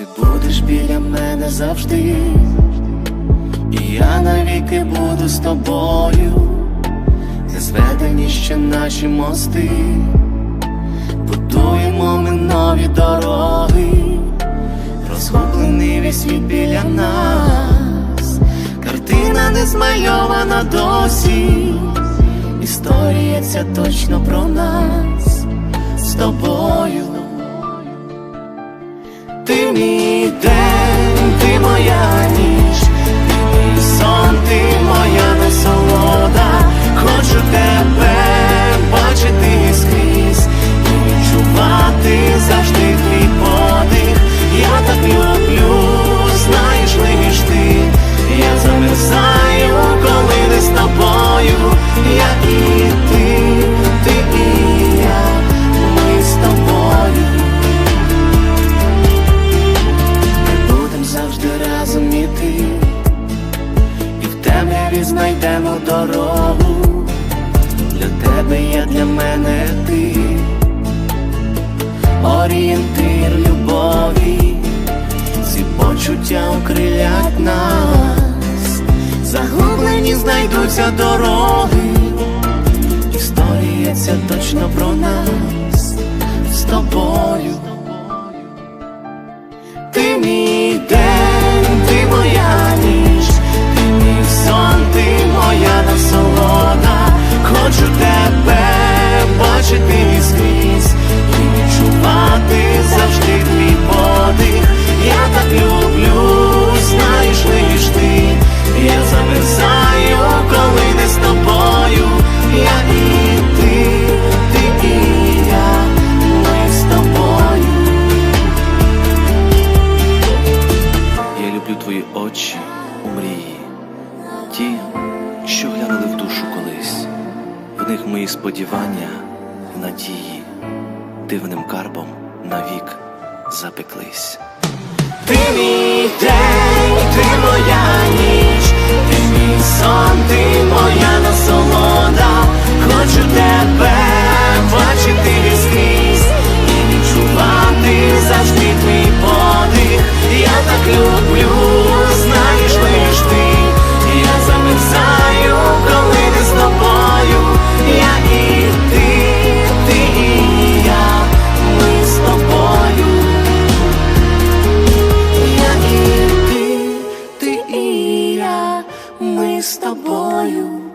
будеш біля мене завжди, і я навіки буду з тобою, не зведені ще наші мости, будуємо ми нові дороги, розгублений весь світ біля нас, картина не змальована досі, історія ця точно про нас. З тобою. Ти темряві знайдемо дорогу. Для тебе я для мене ти, орієнтир любові, ці почуття окрилять нас, загублені знайдуться дороги, історія ця точно про нас очі у мрії, ті, що глянули в душу колись, в них мої сподівання і надії, дивним карбом навік запеклись. Ти мій день, ти моя ніч, ми з тобою.